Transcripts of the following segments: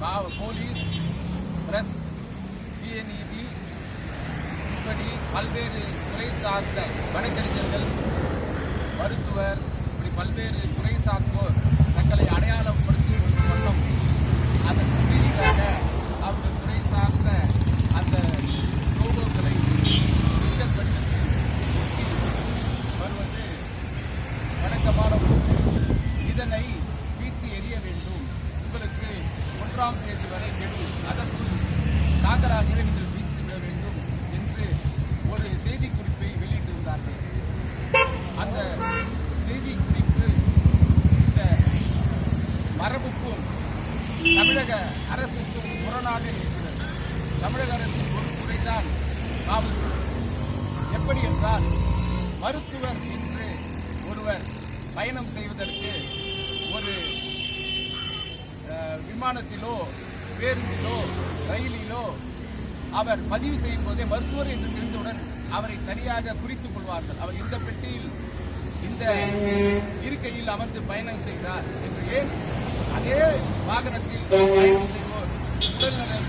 மாவ police press TNEB இப்படி பல்வேறு துறை சார்ந்த வழக்கறிஞர்கள் மருத்துவர் இப்படி பல்வேறு துறை சார்ந்தோர் தங்களை அடையாளப்படுத்தி ஒரு வண்ணம் அதன் உதவிக்காக அவர்கள் துறை சார்ந்த அந்த லோகோக்களை ட்விட்டர் பட்டத்தில் வருவது வணக்கமான இதனை வீட்டு எறிய வேண்டும். உங்களுக்கு மூன்றாம் தேதி வரை கெடு. அதற்குள் தாக்கலாகவே நீங்கள் வீட்டு விட வேண்டும் என்று ஒரு செய்திக்குறிப்பை வெளியிட்டிருந்தார்கள். அந்த செய்தி குறிப்பு இந்த மரபுக்கும் தமிழக அரசுக்கும் முரணாக இருக்கிறது. தமிழக அரசின் ஒரு முறைதான் காவல்துறை. எப்படி என்றால் மருத்துவர் என்று ஒருவர் பயணம் செய்வதற்கு ஒரு விமானத்திலோ பேருந்திலோ ரயிலிலோ அவர் பதிவு செய்யும் போதே மருத்துவர் என்று தெரிந்தவுடன் அவரை தனியாக குறித்துக் கொள்வார்கள். அவர் இந்த பெட்டியில் இந்த இருக்கையில் அமர்ந்து பயணம் செய்கிறார் என்று ஏன் அதே வாகனத்தில் பயணம் செய்வோர் உடல்நலம்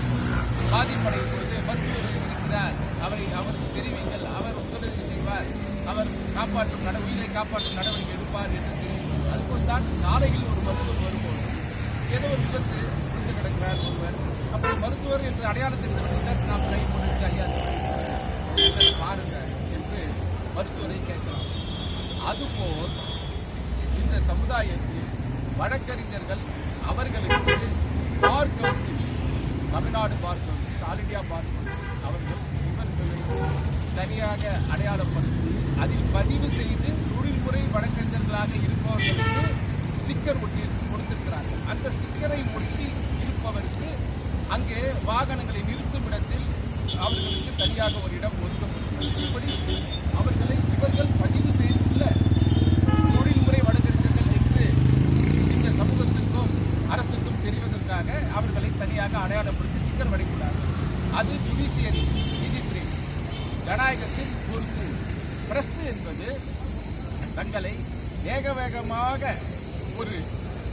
பாதிப்படையும் பொழுது மருத்துவர் இருக்கிறார். அவரை அவருக்கு தெரிவிங்கள் அவர் உதவி செய்வார் அவர் காப்பாற்றும் உயிரை காப்பாற்றும் நடவடிக்கை எடுப்பார் என்று தெரியும் அதுபோல் தான் சாலையில் ஒரு மருத்துவர் வருவோம் ஏதோ ஒரு விபத்து விழுந்து கிடக்கிறார் ஒருவர். அப்படி மருத்துவர் என்று அடையாளத்தில் விட்டார் நாம் கை போட்டு ஐயா பாருங்க என்று மருத்துவரை கேட்கலாம் அதுபோல் இந்த சமுதாயத்தில் வழக்கறிஞர்கள் அவர்களுக்கு bar council Tamil Nadu bar council all India bar council அவர்கள் இவர்களை தனியாக அடையாளப்படுத்தி அதில் பதிவு செய்து தொழில்முறை வழக்கறிஞர்களாக இருப்பவர்களுக்கு ஸ்டிக்கர் ஒட்டி அந்த ஸ்டிக்கரை ஒட்டி இருப்பவருக்கு அங்கே வாகனங்களை நிறுத்தும் இடத்தில் அவர்களுக்கு தனியாக ஒரு இடம் ஒதுக்கப்பட்டுள்ளது. இப்படி அவர்களை இவர்கள் பதிவு செய்துள்ள தொழில்முறை வழக்கறிஞர்கள் என்று இந்த சமூகத்திற்கும் அரசுக்கும் தெரிவதற்காக அவர்களை தனியாக அடையாளப்படுத்தி ஸ்டிக்கர் வடைக்கிறார்கள் அது ஜுடிஷியரி நீதித்துறை ஜனநாயகத்தின் பொறுப்பு. பிரஸ் என்பது தங்களை வேக வேகமாக ஒரு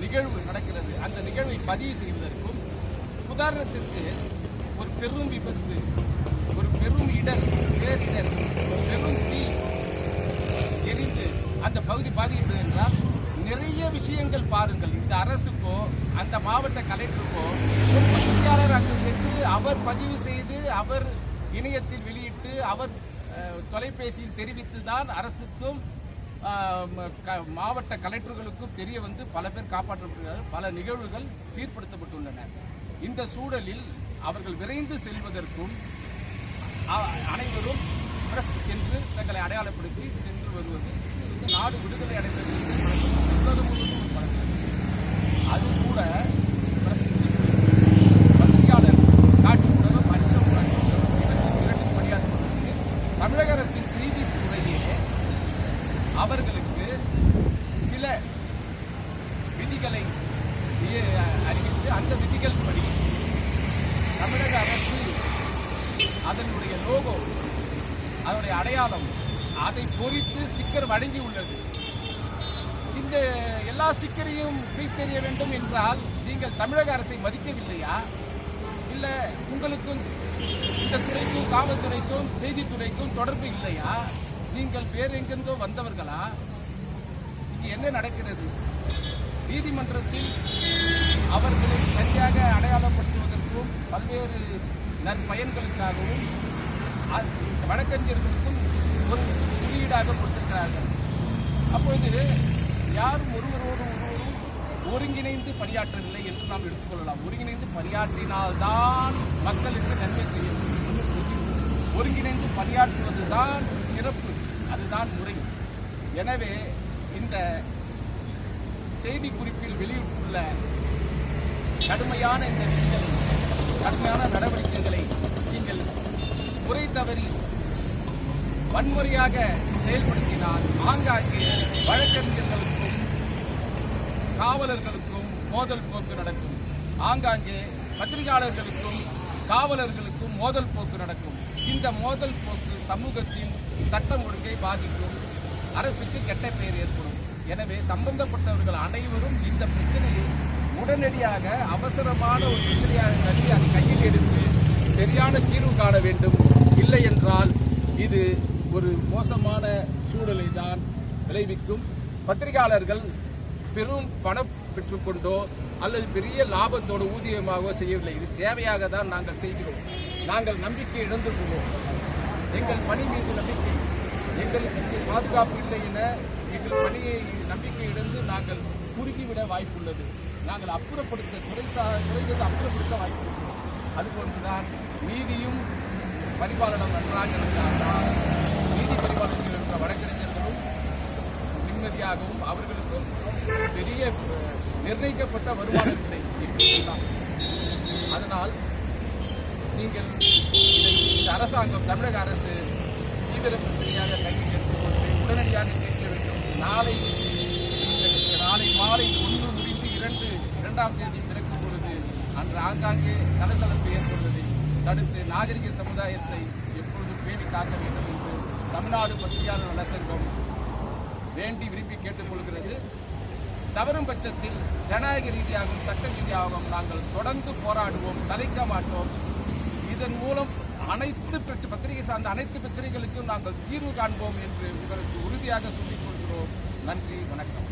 நிகழ்வு நடக்கிறது. அந்த நிகழ்வை பதிவு செய்வதற்கும் உதாரணத்திற்கு ஒரு பெரும் விபத்து ஒரு பெரும் இடர் பேரிடர் பெரும் தீ எரிந்து அந்த பகுதி பாதிக்கிறது என்றால் நிறைய விஷயங்கள் பாருங்கள். இந்த அரசுக்கோ அந்த மாவட்ட கலெக்டருக்கோ ஒரு பத்திரிகையாளர் அங்கு சென்று அவர் பதிவு செய்து அவர் இணையத்தில் வெளியிட்டு அவர் தொலைபேசியில் தெரிவித்து தான் அரசுக்கும் மாவட்ட கலெக்டர்களுக்கும் தெரிய வந்து பல பேர் காப்பாற்றப்படுகிறார்கள் பல நிகழ்வுகள் சீர்படுத்தப்பட்டுள்ளன. இந்த சூழலில் அவர்கள் விரைந்து செல்வதற்கும் அனைவரும் பிரஸ் என்று தங்களை அடையாளப்படுத்தி சென்று வருவது நாடு விடுதலை அடைந்தது அது கூட பிரஸ் பத்திரிகையாளர் காட்சி ஊடகம் மற்ற ஊடகம் இவற்றில் பணியாற்றுவதற்கு தமிழக அரசின் செய்தி அவர்களுக்கு சில விதிகளை அறிவித்து அந்த விதிகள் படி தமிழக அரசு அதனுடைய லோகோ அதனுடைய அடையாளம் அதை பொறித்து ஸ்டிக்கர் வழங்கி உள்ளது. இந்த எல்லா ஸ்டிக்கரையும் பிரித்தெறிய வேண்டும் என்றால் நீங்கள் தமிழக அரசை மதிக்கவில்லையா? இல்லை உங்களுக்கும் இந்த துறைக்கும் காவல்துறைக்கும் செய்தித்துறைக்கும் தொடர்பு இல்லையா? நீங்கள் வேறு எங்கெந்தோ வந்தவர்களா? இது என்ன நடக்கிறது? நீதிமன்றத்தில் அவர்களை சரியாக அடையாளப்படுத்துவதற்கும் பல்வேறு நற்பயன்களுக்காகவும் வழக்கறிஞர்களுக்கும் ஒரு குறியீடாக கொடுத்திருக்கிறார்கள். அப்பொழுது யாரும் ஒருவரோடு ஒருவரும் ஒருங்கிணைந்து பணியாற்றவில்லை என்று நாம் எடுத்துக்கொள்ளலாம். ஒருங்கிணைந்து பணியாற்றினால்தான் மக்களுக்கு நன்மை செய்ய முடியும். ஒருங்கிணைந்து பணியாற்றுவதுதான் சிறப்பு. அதுதான் முறை. எனவே இந்த செய்தி குறிப்பில் வெளியிட்டுள்ள கடுமையான இந்த விதிகள் கடுமையான நடவடிக்கைகளை நீங்கள் முறை தவறி வன்முறையாக செயல்படுத்தினால் ஆங்காங்கே வழக்கறிஞர்களுக்கும் காவலர்களுக்கும் மோதல் போக்கு நடக்கும். ஆங்காங்கே பத்திரிகையாளர்களுக்கும் காவலர்களுக்கும் மோதல் போக்கு நடக்கும். இந்த மோதல் போக்கு சமூகத்தின் சட்டம் ஒழுங்கை பாதிக்கும். அரசுக்கு கெட்ட பெயர் ஏற்படும். எனவே சம்பந்தப்பட்டவர்கள் அனைவரும் இந்த பிரச்சனையை உடனடியாக அவசரமான ஒரு பிரச்சனையாக கருதி அதை கையில் எடுத்து சரியான தீர்வு காண வேண்டும். இல்லை என்றால் இது ஒரு மோசமான சூழலை தான் விளைவிக்கும். பத்திரிகையாளர்கள் பெரும் பணம் பெற்றுக்கொண்டோ அல்லது பெரிய லாபத்தோடு ஊதியமாகவோ செய்யவில்லை. இது சேவையாக தான் நாங்கள் செய்கிறோம். நாங்கள் நம்பிக்கை இழந்து கொள்வோம் எங்கள் பணி மீது நம்பிக்கை. எங்களுக்கு இங்கே பாதுகாப்பு இல்லை என எங்கள் பணியை நம்பிக்கை இழந்து நாங்கள் குறுக்கிவிட வாய்ப்புள்ளது. நாங்கள் அப்புறப்படுத்த துறை சா துறைகள் அப்புறப்படுத்த அது அதுபோன்றுதான் நீதியும் பரிபாலனம் நன்றாக இருந்தால்தான் நீதி பரிபாலனத்தில் இருந்த வழக்கறிஞர்களும் நிம்மதியாகவும் அவர்களுக்கும் பெரிய நிர்ணயிக்கப்பட்ட வருமானம் இல்லை அதனால் நீங்கள் இதை இந்த அரசாங்கம் தமிழக அரசு தீவிர பிரச்சனையாக கையில் எடுத்துக்கொண்டு உடனடியாக தீர்க்க வேண்டும். நாளை நாளை மாலை ஒன்று முடிந்து இரண்டு இரண்டாம் தேதி பிறக்கும் பொழுது அன்று ஆங்காங்கே சலசலப்பு ஏற்படுவதை தடுத்து நாகரிக சமுதாயத்தை எப்பொழுதும் பேணி காக்க வேண்டும் என்று தமிழ்நாடு பத்திரிகையாளர் நல சங்கம் வேண்டி விரும்பி கேட்டுக்கொள்கிறது தவறும் பட்சத்தில் ஜனநாயக ரீதியாகவும் சட்ட ரீதியாகவும் நாங்கள் தொடர்ந்து போராடுவோம் சலிக்க மாட்டோம். இதன் மூலம் அனைத்து பிரச்ச பத்திரிகை சார்ந்த அனைத்து பிரச்சனைகளுக்கும் நாங்கள் தீர்வு காண்போம் என்று உங்களுக்கு உறுதியாக சொல்லிக் கொள்கிறோம். நன்றி வணக்கம்.